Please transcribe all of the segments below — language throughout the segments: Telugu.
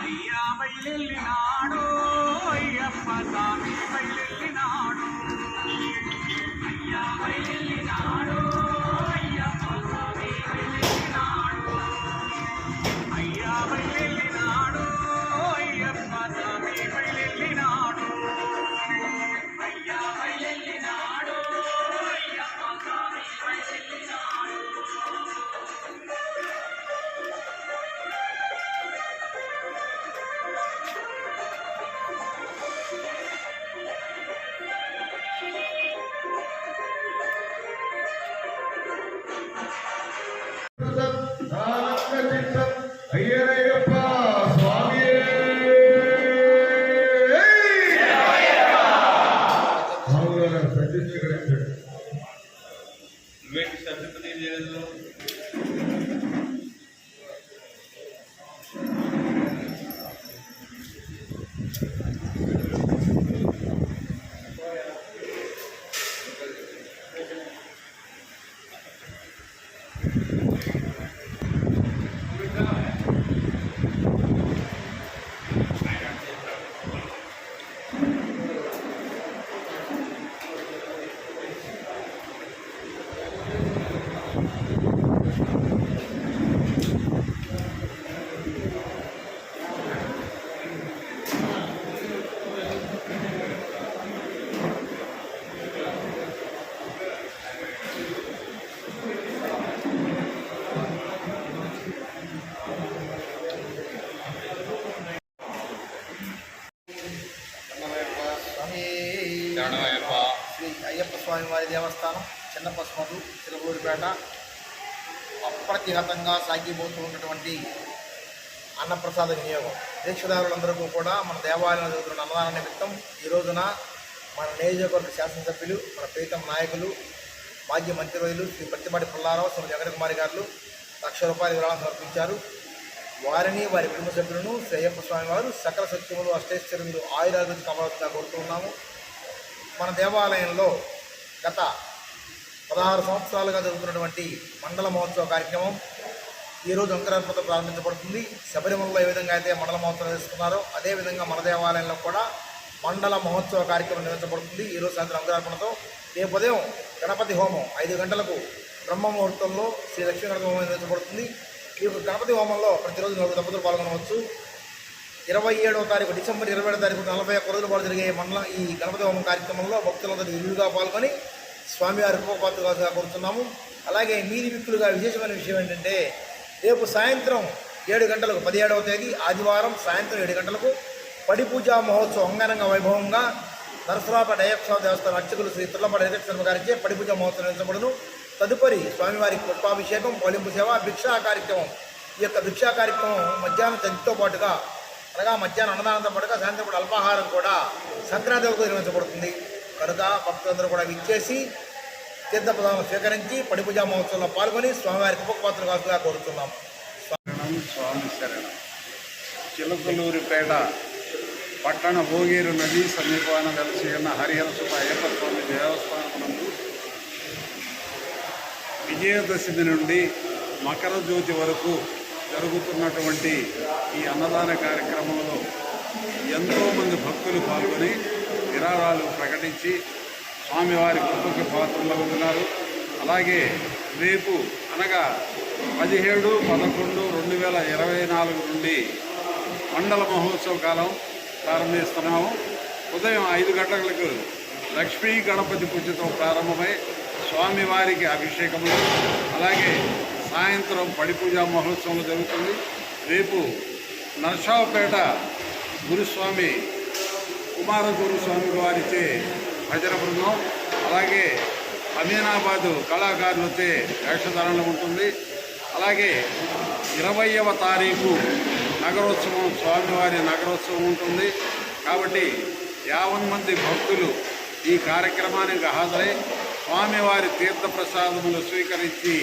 అయ్యా బయలెల్లినాడు అయ్యప్ప స్వామి బయలెల్లినాడు ప్రతిష్ఠించగలిగాడు నువ్వేంటి శ్రద్ధ స్వామి దండమయ్యప్ప శ్రీ అయ్యప్ప స్వామి వారి దేవస్థానం చిన్నప్ప స్మరు తిరుపూరిపేట అప్రతిహతంగా సాగిపోతూ ఉన్నటువంటి అన్నప్రసాద వినియోగం. దీక్షదారులందరికీ కూడా మన దేవాలయంలో జరుగుతున్న అన్నదాన నిమిత్తం ఈ రోజున మన నియోజకవర్గ శాసనసభ్యులు మన ప్రీతం నాయకులు మాజీ మంత్రివర్యులు శ్రీ పత్తిపాటి పుల్లారావు శ్రీ జగన్కుమారి గారు లక్ష రూపాయల విరాళం సమర్పించారు. వారిని వారి కుటుంబ సభ్యులను శ్రీ అయ్యప్ప స్వామి వారు సకల సత్యములు అష్టైశ్వర్యములు ఆయురాభివృద్ధి కావాల్సిందిగా కోరుతున్నాము మన దేవాలయంలో గత పదహారు సంవత్సరాలుగా జరుగుతున్నటువంటి మండల మహోత్సవ కార్యక్రమం ఈరోజు అంకురార్పణ ప్రారంభించబడుతుంది. శబరిమలలో ఏ విధంగా అయితే మండల మహోత్సవం చేసుకున్నారో అదేవిధంగా మన దేవాలయంలో కూడా మండల మహోత్సవ కార్యక్రమం నిర్వహించబడుతుంది. ఈరోజు సాయంత్రం అంకురార్పణతో రేపు ఉదయం గణపతి హోమం ఐదు గంటలకు బ్రహ్మ ముహూర్తంలో శ్రీ లక్ష్మీ గణపతి హోమం నిర్వహించబడుతుంది. ఈ యొక్క గణపతి హోమంలో ప్రతిరోజు నలుగురు దంపతులు పాల్గొనవచ్చు. ఇరవై ఏడవ తారీఖు డిసెంబర్ ఇరవై ఏడవ తారీఖు నలభై ఒక్క రోజుల పాటు జరిగే మండల ఈ గణపతి హోమం కార్యక్రమంలో భక్తులందరూ విలువగా పాల్గొని స్వామివారి కృపపాత్రగా కోరుతున్నాము అలాగే మీది మిక్కులుగా విశేషమైన విషయం ఏంటంటే రేపు సాయంత్రం ఏడు గంటలకు పదిహేడవ తేదీ ఆదివారం సాయంత్రం ఏడు గంటలకు పడి పూజా మహోత్సవం అంగరంగ వైభవంగా నరసరాపేట అయ్యప్ప దేవస్థానం అర్చకులు శ్రీ తుల్లపాటి శర్మ గారిచే పడి పూజా మహోత్సవం నిర్వహించబడును. తదుపరి స్వామివారి పుష్పాభిషేకం పొలింపు సేవ భిక్షా కార్యక్రమం. ఈ యొక్క భిక్షా కార్యక్రమం మధ్యాహ్నం చంటితో పాటుగా అనగా మధ్యాహ్నం అన్నదానంతో పాటుగా సాయంత్రం పూట అల్పాహారం కూడా సంక్రాంతి వరకు నిర్వహించబడుతుంది. కనుక భక్తులందరూ కూడా విచ్చేసి తీర్థప్రదానం స్వీకరించి పడిపూజా మహోత్సవంలో పాల్గొని స్వామివారి కృపపాత్ర కాకుండా కోరుతున్నాం. స్వామి శరణం. చిలకలూరిపేట పట్టణ భోగేరు నది సమీపాన వెలసి ఉన్న హరిహర అయ్యప్ప స్వామి దేవస్థానం నందు విజయదశమి నుండి మకర జ్యోతి వరకు జరుగుతున్నటువంటి ఈ అన్నదాన కార్యక్రమంలో ఎంతోమంది భక్తులు పాల్గొని విరాళాలు ప్రకటించి స్వామివారి కృపకి పాత్రలవుతున్నారు అలాగే రేపు అనగా పదిహేడు పదకొండు రెండు వేల ఇరవై నాలుగు నుండి మండల మహోత్సవ కాలం ప్రారంభిస్తున్నాము. ఉదయం ఐదు గంటలకు లక్ష్మీ గణపతి పూజతో ప్రారంభమై స్వామివారికి అభిషేకములు అలాగే సాయంత్రం పడి పూజా మహోత్సవం జరుగుతుంది. రేపు నర్సావుపేట గురుస్వామి కుమార గురుస్వామి వారిచే భజన బృందం అలాగే అమీనాబాదు కళాకారులచే వేషధారణ ఉంటుంది. అలాగే ఇరవయవ తారీఖు నగరోత్సవం స్వామివారి నగరోత్సవం ఉంటుంది. కాబట్టి యావన్ మంది భక్తులు ఈ కార్యక్రమానికి హాజరై స్వామివారి తీర్థప్రసాదములు స్వీకరించి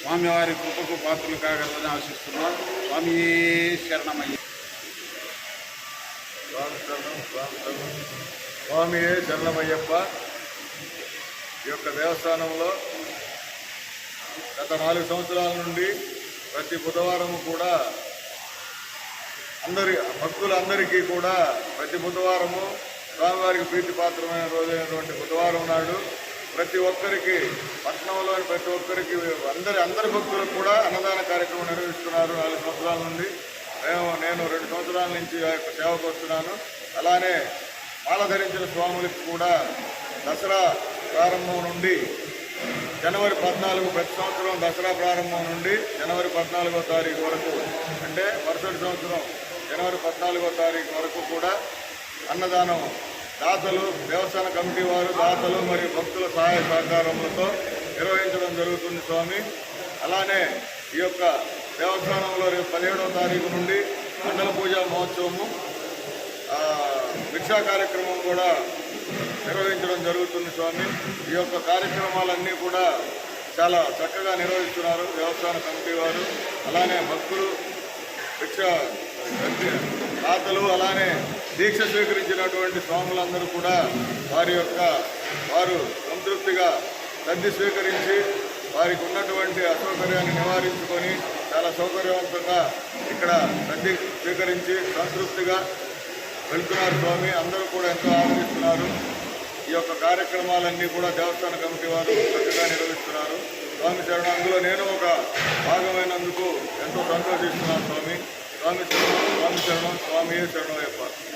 స్వామివారి కృపకు పాత్రలు కాగలదని ఆశిస్తున్నాం. స్వామి శరణమయ్య. స్వామి స్వామి శరణమయ్యప్ప. ఈ యొక్క దేవస్థానంలో గత నాలుగు సంవత్సరాల నుండి ప్రతి బుధవారం కూడా అందరి భక్తులందరికీ కూడా ప్రతి బుధవారము స్వామివారికి ప్రీతిపాత్రమైన రోజైనటువంటి బుధవారం నాడు ప్రతి ఒక్కరికి పట్టణంలోని ప్రతి ఒక్కరికి అందరి అందరి భక్తులకు కూడా అన్నదాన కార్యక్రమం నిర్వహిస్తున్నారు నాలుగు సంవత్సరాల నుండి. మేము నేను రెండు సంవత్సరాల నుంచి ఆ యొక్క సేవకు వస్తున్నాను. అలానే మాల ధరించిన స్వాములకు కూడా దసరా ప్రారంభం నుండి జనవరి పద్నాలుగు ప్రతి సంవత్సరం దసరా ప్రారంభం నుండి జనవరి పద్నాలుగో తారీఖు వరకు అంటే మరుసటి సంవత్సరం జనవరి పద్నాలుగో తారీఖు వరకు కూడా అన్నదానం దాతలు దేవస్థాన కమిటీ వారు దాతలు మరియు భక్తుల సహాయ సహకారములతో నిర్వహించడం జరుగుతుంది స్వామి. అలానే ఈ యొక్క దేవస్థానంలో రేపు పదిహేడవ తారీఖు నుండి మండల పూజా మహోత్సవము భిక్షా కార్యక్రమం కూడా నిర్వహించడం జరుగుతుంది స్వామి. ఈ యొక్క కార్యక్రమాలన్నీ కూడా చాలా చక్కగా నిర్వహిస్తున్నారు దేవస్థాన కమిటీ వారు. అలానే భక్తులు భిక్ష దాతలు అలానే దీక్ష స్వీకరించినటువంటి స్వాములందరూ కూడా వారి యొక్క వారు సంతృప్తిగా సర్ది స్వీకరించి వారికి ఉన్నటువంటి అసౌకర్యాన్ని నివారించుకొని చాలా సౌకర్యవంతంగా ఇక్కడ సర్ది స్వీకరించి సంతృప్తిగా వెళ్తున్నారు స్వామి. అందరూ కూడా ఎంతో ఆదరిస్తున్నారు. ఈ యొక్క కార్యక్రమాలన్నీ కూడా దేవస్థాన కమిటీ వారు చక్కగా నిర్వహిస్తున్నారు. స్వామి చరణ అందులో నేను ఒక భాగమైనందుకు ఎంతో సంతోషిస్తున్నాను స్వామి. స్వామి శరణం స్వామి శరణం స్వామి శరణం చెప్పారు